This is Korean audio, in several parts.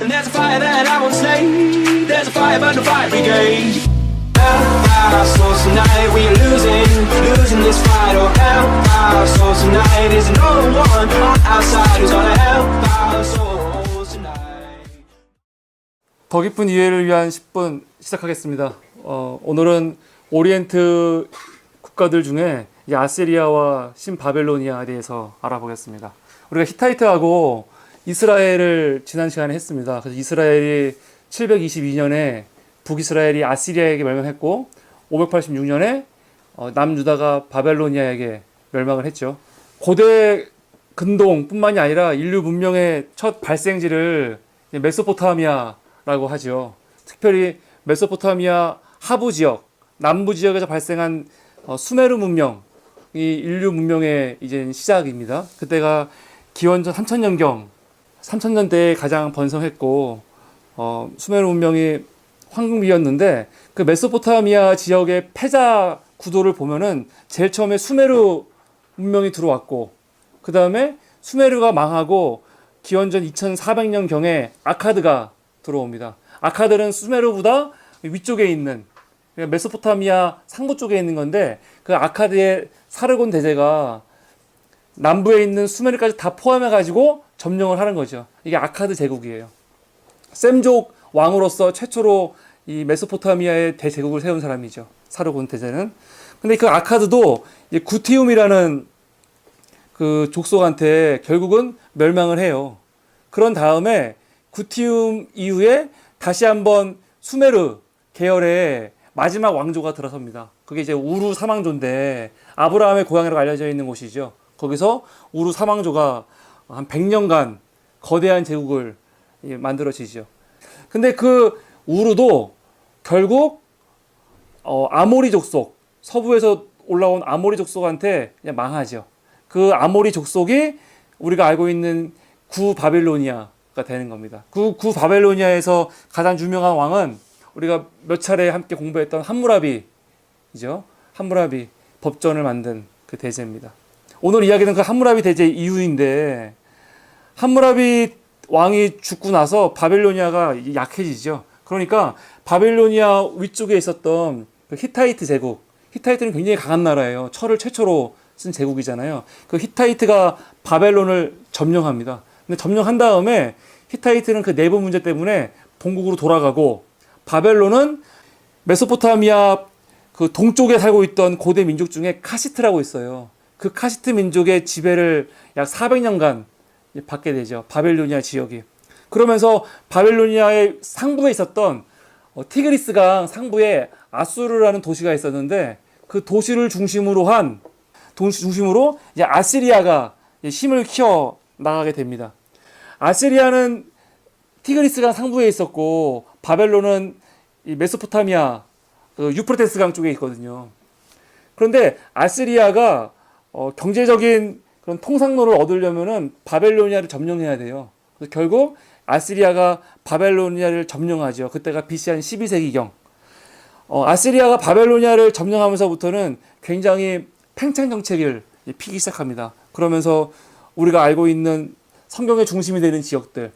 And there's a fire that I won't slay. There's a fire but no fire brigade. Our souls tonight, we are losing, losing this fight. Oh, our souls tonight. Is no one on our side who's gonna help our souls tonight. 더 깊은 이해를 위한 10분 시작하겠습니다. 어, 오늘은 오리엔트 국가들 중에 이 아시리아와 신바벨로니아에 대해서 알아보겠습니다. 우리가 히타이트하고 이스라엘을 지난 시간에 했습니다. 그래서 이스라엘이 722년에 북이스라엘이 아시리아에게 멸망했고 586년에 어, 남유다가 바벨로니아에게 멸망을 했죠. 고대 근동뿐만이 아니라 인류 문명의 첫 발생지를 메소포타미아라고 하죠. 특별히 메소포타미아 하부 지역, 남부 지역에서 발생한 어, 수메르 문명이 인류 문명의 이제 시작입니다. 그때가 기원전 3000년경, 3000년대에 가장 번성했고 어, 수메르 문명이 황금기였는데 그 메소포타미아 지역의 패자 구도를 보면은 제일 처음에 수메르 문명이 들어왔고 그 다음에 수메르가 망하고 기원전 2400년 경에 아카드가 들어옵니다. 아카드는 수메르보다 위쪽에 있는 그러니까 메소포타미아 상부 쪽에 있는 건데 그 아카드의 사르곤 대제가 남부에 있는 수메르까지 다 포함해 가지고 점령을 하는 거죠. 이게 아카드 제국이에요. 셈족 왕으로서 최초로 이 메소포타미아의 대제국을 세운 사람이죠. 사르곤 대제는. 근데 그 아카드도 구티움이라는 그 족속한테 결국은 멸망을 해요. 그런 다음에 구티움 이후에 다시 한번 수메르 계열의 마지막 왕조가 들어섭니다. 그게 이제 우루 사망조인데 아브라함의 고향이라고 알려져 있는 곳이죠. 거기서 우루 사망조가 한 100년간 거대한 제국을 예, 만들어지죠. 근데 그 우루도 결국 어, 아모리 족속 서부에서 올라온 아모리 족속한테 그냥 망하죠. 그 아모리 족속이 우리가 알고 있는 구 바벨로니아가 되는 겁니다. 그 구 바벨로니아에서 가장 유명한 왕은 우리가 몇 차례 함께 공부했던 함무라비이죠. 함무라비 법전을 만든 그 대제입니다. 오늘 이야기는 그 함무라비 대제 이후인데 함무라비 왕이 죽고 나서 바벨로니아가 약해지죠. 그러니까 바벨로니아 위쪽에 있었던 그 히타이트 제국, 히타이트는 굉장히 강한 나라예요. 철을 최초로 쓴 제국이잖아요. 그 히타이트가 바벨론을 점령합니다. 근데 점령한 다음에 히타이트는 그 내부 문제 때문에 본국으로 돌아가고 바벨론은 메소포타미아 그 동쪽에 살고 있던 고대 민족 중에 카시트라고 있어요. 그 카시트 민족의 지배를 약 400년간 받게 되죠. 바벨로니아 지역이. 그러면서 바벨로니아의 상부에 있었던 어, 티그리스강 상부에 아수르라는 도시가 있었는데 그 도시를 중심으로 한 도시 중심으로 이제 아시리아가 힘을 키워 나가게 됩니다. 아시리아는 티그리스강 상부에 있었고 바벨론은 이 메소포타미아 그 유프라테스 강 쪽에 있거든요. 그런데 아시리아가 어, 경제적인 그런 통상로를 얻으려면은 바벨로니아를 점령해야 돼요. 그래서 결국 아시리아가 바벨로니아를 점령하죠. 그때가 BC 한 12세기경. 어, 아시리아가 바벨로니아를 점령하면서부터는 굉장히 팽창 정책을 피기 시작합니다. 그러면서 우리가 알고 있는 성경의 중심이 되는 지역들,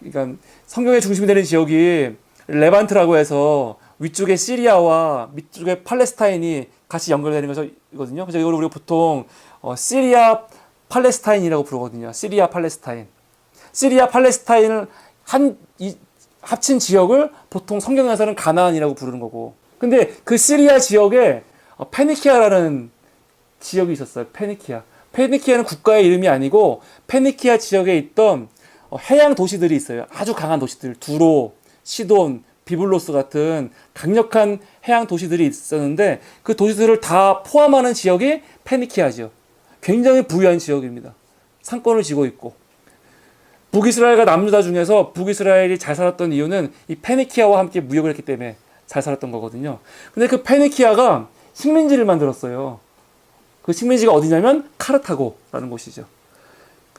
그러니까 성경의 중심이 되는 지역이 레반트라고 해서 위쪽에 시리아와 밑쪽에 팔레스타인이 같이 연결되는 것이거든요. 그래서 이걸 우리가 보통 어, 시리아 팔레스타인이라고 부르거든요. 시리아 팔레스타인. 시리아 팔레스타인을 한 이, 합친 지역을 보통 성경에서는 가나안이라고 부르는 거고. 근데 그 시리아 지역에 어, 페니키아라는 지역이 있었어요. 페니키아. 페니키아는 국가의 이름이 아니고 페니키아 지역에 있던 어, 해양 도시들이 있어요. 아주 강한 도시들. 두로, 시돈, 비블로스 같은 강력한 해양 도시들이 있었는데 그 도시들을 다 포함하는 지역이 페니키아죠. 굉장히 부유한 지역입니다. 상권을 지고 있고. 북이스라엘과 남유다 중에서 북이스라엘이 잘 살았던 이유는 이 페니키아와 함께 무역을 했기 때문에 잘 살았던 거거든요. 근데 그 페니키아가 식민지를 만들었어요. 그 식민지가 어디냐면 카르타고라는 곳이죠.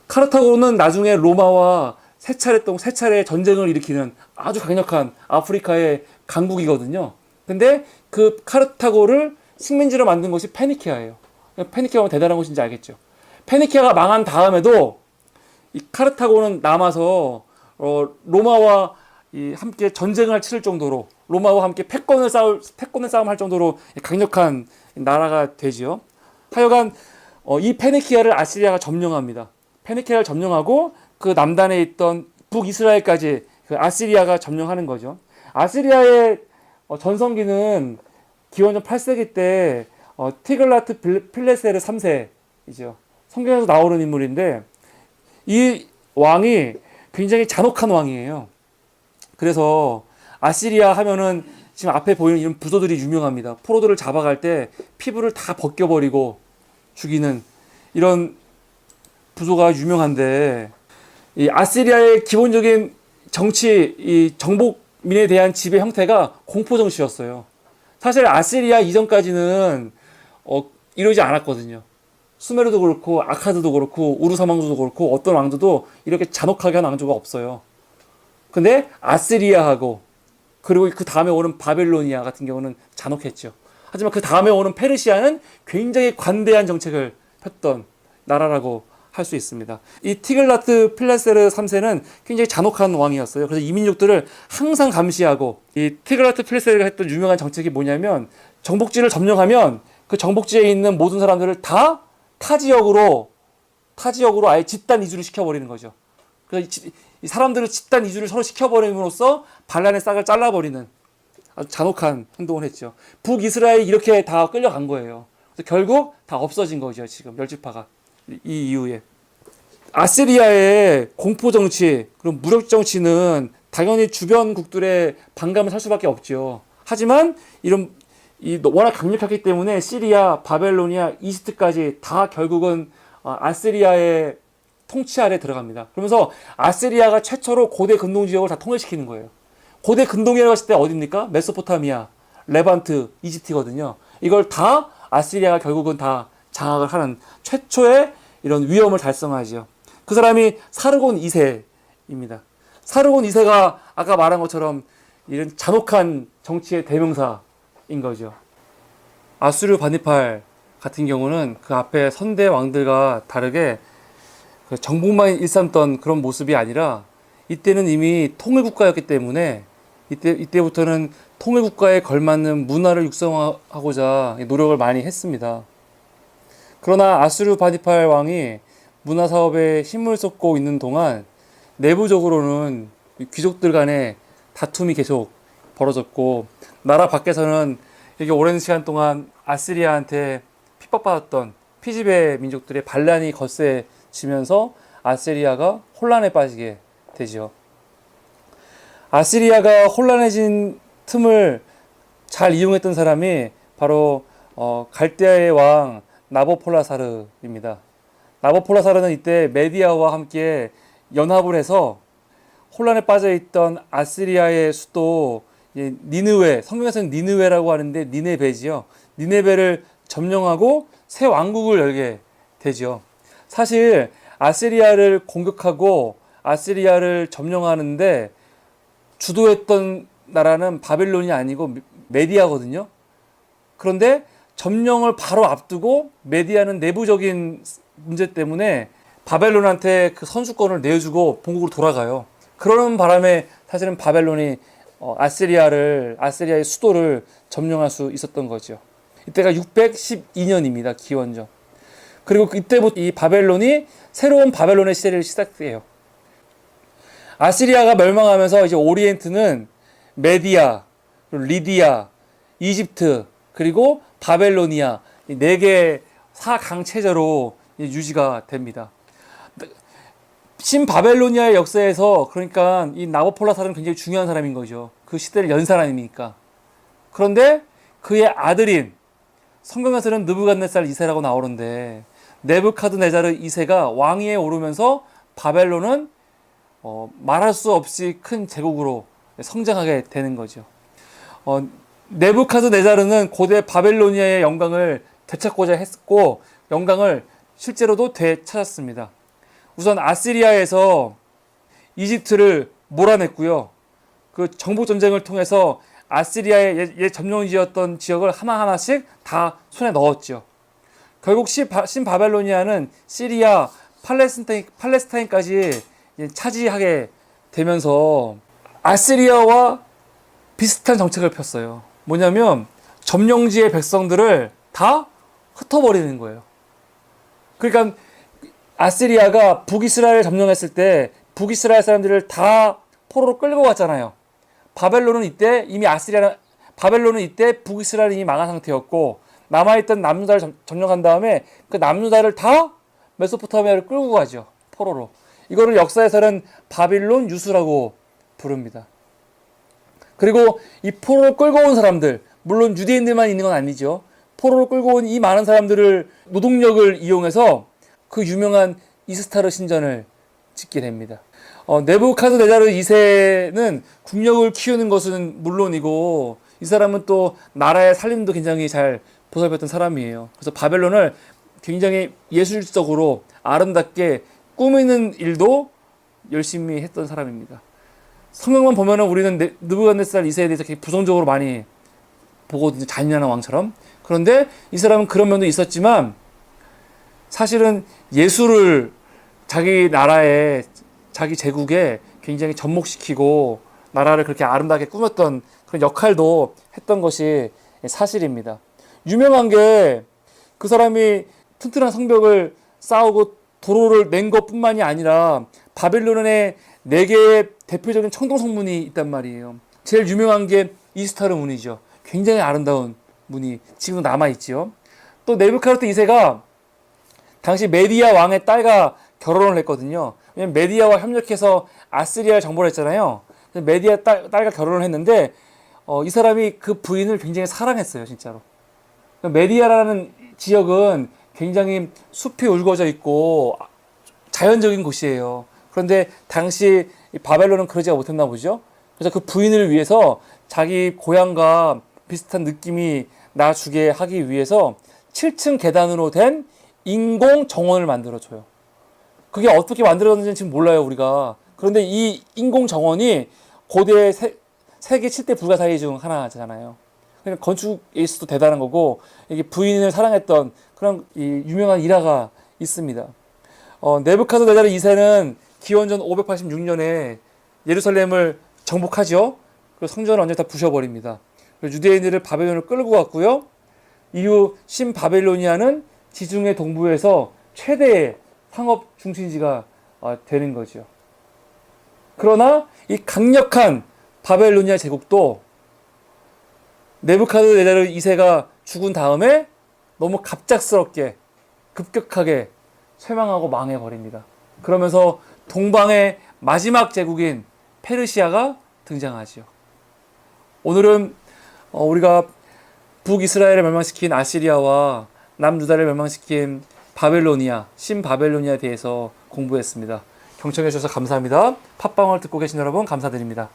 카르타고는 나중에 로마와 세 차례 동, 세 차례 전쟁을 일으키는 아주 강력한 아프리카의 강국이거든요. 근데 그 카르타고를 식민지로 만든 것이 페니키아예요. 페니키아가 대단한 곳인지 알겠죠. 페니키아가 망한 다음에도 이 카르타고는 남아서 어, 로마와 이 함께 전쟁을 치를 정도로 로마와 함께 패권을 싸울 패권을 싸움할 정도로 강력한 나라가 되지요. 하여간 어, 이 페니키아를 아시리아가 점령합니다. 페니키아를 점령하고 그 남단에 있던 북이스라엘까지 그 아시리아가 점령하는 거죠. 아시리아의 어, 전성기는 기원전 8세기 때 어, 티글라트 빌- 필레세르 3세이죠. 성경에서 나오는 인물인데 이 왕이 굉장히 잔혹한 왕이에요. 그래서 아시리아 하면은 지금 앞에 보이는 이런 부조들이 유명합니다. 포로들을 잡아갈 때 피부를 다 벗겨버리고 죽이는 이런 부조가 유명한데 이 아시리아의 기본적인 정치 이 정복민에 대한 지배 형태가 공포 정치였어요. 사실 아시리아 이전까지는 어, 이러지 않았거든요. 수메르도 그렇고 아카드도 그렇고 우르사망두도 그렇고 어떤 왕조도 이렇게 잔혹하게 한 왕조가 없어요. 근데 아시리아하고 그리고 그 다음에 오는 바벨로니아 같은 경우는 잔혹했죠. 하지만 그 다음에 오는 페르시아는 굉장히 관대한 정책을 폈던 나라라고 할 수 있습니다. 이 티글라트 필레세르 3세는 굉장히 잔혹한 왕이었어요. 그래서 이민족들을 항상 감시하고 이 티글라트 필레세르가 했던 유명한 정책이 뭐냐면 정복지를 점령하면 그 정복지에 있는 모든 사람들을 다 타 지역으로 타 지역으로 아예 집단 이주를 시켜버리는 거죠. 그래서 사람들을 집단 이주를 서로 시켜버림으로써 반란의 싹을 잘라버리는 아주 잔혹한 행동을 했죠. 북이스라엘이 이렇게 다 끌려간 거예요. 그래서 결국 다 없어진 거죠. 지금 멸치파가 이- 이 이후에 아시리아의 공포 정치 그리고 무력 정치는 당연히 주변국들의 반감을 살 수밖에 없죠. 하지만 이런 이 워낙 강력하기 때문에 시리아, 바벨로니아, 이집트까지 다 결국은 어, 아시리아의 통치 아래 들어갑니다. 그러면서 아시리아가 최초로 고대 근동 지역을 다 통일시키는 거예요. 고대 근동이라고 했을 때 어디입니까? 메소포타미아, 레반트, 이집트거든요. 이걸 다 아시리아가 결국은 다 장악을 하는 최초의 이런 위험을 달성하지요. 그 사람이 사르곤 2세입니다. 사르곤 2세가 아까 말한 것처럼 이런 잔혹한 정치의 대명사 인 거죠. 아수르 바니팔 같은 경우는 그 앞에 선대 왕들과 다르게 그 정복만 일삼던 그런 모습이 아니라 이때는 이미 통일 국가였기 때문에 이때 이때부터는 통일 국가에 걸맞는 문화를 육성하고자 노력을 많이 했습니다. 그러나 아수르 바니팔 왕이 문화 사업에 힘을 쏟고 있는 동안 내부적으로는 귀족들 간의 다툼이 계속 벌어졌고 나라 밖에서는 이게 오랜 시간 동안 아시리아한테 핍박받았던 피지배 민족들의 반란이 거세지면서 아시리아가 혼란에 빠지게 되죠. 아시리아가 혼란해진 틈을 잘 이용했던 사람이 바로 어, 갈대아의 왕 나보폴라사르입니다. 나보폴라사르는 이때 메디아와 함께 연합을 해서 혼란에 빠져 있던 아시리아의 수도 이 니느웨, 성경에서는 니느웨라고 하는데 니네베지요. 니네베를 점령하고 새 왕국을 열게 되죠. 사실 아시리아를 공격하고 아시리아를 점령하는데 주도했던 나라는 바벨론이 아니고 메디아거든요. 그런데 점령을 바로 앞두고 메디아는 내부적인 문제 때문에 바벨론한테 그 선수권을 내주고 본국으로 돌아가요. 그러는 바람에 사실은 바벨론이 어, 아시리아를 아시리아의 수도를 점령할 수 있었던 거죠. 이때가 612년입니다. 기원전. 그리고 이때부터 이 바벨론이 새로운 바벨론의 시대를 시작해요. 아시리아가 멸망하면서 이제 오리엔트는 메디아, 리디아, 이집트, 그리고 바벨로니아 이네 개의 사강 체제로 이제 유지가 됩니다. 신바벨로니아의 역사에서 그러니까 이 나보폴라사는 굉장히 중요한 사람인 거죠. 그 시대를 연 사람이니까. 그런데 그의 아들인 성경에서는 느부갓네살 2세라고 나오는데 네부카드네자르 2세가 왕위에 오르면서 바벨론은 어, 말할 수 없이 큰 제국으로 성장하게 되는 거죠. 어, 네부카드네자르는 고대 바벨로니아의 영광을 되찾고자 했고 영광을 실제로도 되찾았습니다. 우선 아시리아에서 이집트를 몰아냈고요. 그 정복 전쟁을 통해서 아시리아의 점령지였던 지역을 하나하나씩 다 손에 넣었죠. 결국 시- 신바벨로니아는 시리아, 팔레스타인, 팔레스타인까지 차지하게 되면서 아시리아와 비슷한 정책을 폈어요. 뭐냐면 점령지의 백성들을 다 흩어버리는 거예요. 그러니까 아시리아가 북이스라엘을 점령했을 때 북이스라엘 사람들을 다 포로로 끌고 갔잖아요. 바벨론은 이때 이미 아시리아 바벨론은 이때 북이스라엘이 이미 망한 상태였고 남아있던 남유다를 점- 점령한 다음에 그 남유다를 다 메소포타미아를 끌고 가죠 포로로. 이거를 역사에서는 바빌론 유수라고 부릅니다. 그리고 이 포로를 끌고 온 사람들, 물론 유대인들만 있는 건 아니죠. 포로를 끌고 온 이 많은 사람들을 노동력을 이용해서 그 유명한 이스타르 신전을 짓게 됩니다. 어, 네부카드네자르 2세는 국력을 키우는 것은 물론이고 이 사람은 또 나라의 살림도 굉장히 잘 보살폈던 사람이에요. 그래서 바벨론을 굉장히 예술적으로 아름답게 꾸미는 일도 열심히 했던 사람입니다. 성경만 보면은 우리는 네- 느부갓네살 2세에 대해서 되게 부정적으로 많이 보거든요. 잔인한 왕처럼. 그런데 이 사람은 그런 면도 있었지만 사실은 예술을 자기 나라에 자기 제국에 굉장히 접목시키고 나라를 그렇게 아름답게 꾸몄던 그런 역할도 했던 것이 사실입니다. 유명한 게 그 사람이 튼튼한 성벽을 쌓고 도로를 낸 것뿐만이 아니라 바벨론의 네 개의 대표적인 청동 성문이 있단 말이에요. 제일 유명한 게 이스타르 문이죠. 굉장히 아름다운 문이 지금도 남아 있지요. 또 네부카르트 2세가 당시 메디아 왕의 딸과 결혼을 했거든요. 왜냐면 메디아와 협력해서 아시리아를 정벌 했잖아요. 메디아 딸, 딸과 결혼을 했는데 어, 이 사람이 그 부인을 굉장히 사랑했어요, 진짜로. 메디아라는 지역은 굉장히 숲이 울거져 있고 자연적인 곳이에요. 그런데 당시 이 바벨론은 그러지가 못했나 보죠. 그래서 그 부인을 위해서 자기 고향과 비슷한 느낌이 나주게 하기 위해서 7층 계단으로 된 인공 정원을 만들어줘요. 그게 어떻게 만들어졌는지 지금 몰라요, 우리가. 그런데 이 인공 정원이 고대 세, 세계 7대 불가사의 중 하나잖아요. 그러니까 건축에서도 대단한 거고, 이게 부인을 사랑했던 그런 이 유명한 일화가 있습니다. 어, 네부카드네자르 2세는 기원전 586년에 예루살렘을 정복하죠. 그 성전을 완전히 다 부셔버립니다. 유대인들을 바벨론을 끌고 갔고요. 이후 신바벨로니아는 지중해 동부에서 최대의 상업 중심지가 어, 되는 거죠. 그러나 이 강력한 바벨로니아 제국도 네부카드네자르 2세가 죽은 다음에 너무 갑작스럽게 급격하게 쇠망하고 망해버립니다. 그러면서 동방의 마지막 제국인 페르시아가 등장하지요. 오늘은 어, 우리가 북이스라엘을 멸망시킨 아시리아와 남유다를 멸망시킨 바벨로니아, 신바벨로니아에 대해서 공부했습니다. 경청해 주셔서 감사합니다. 팟빵을 듣고 계신 여러분 감사드립니다.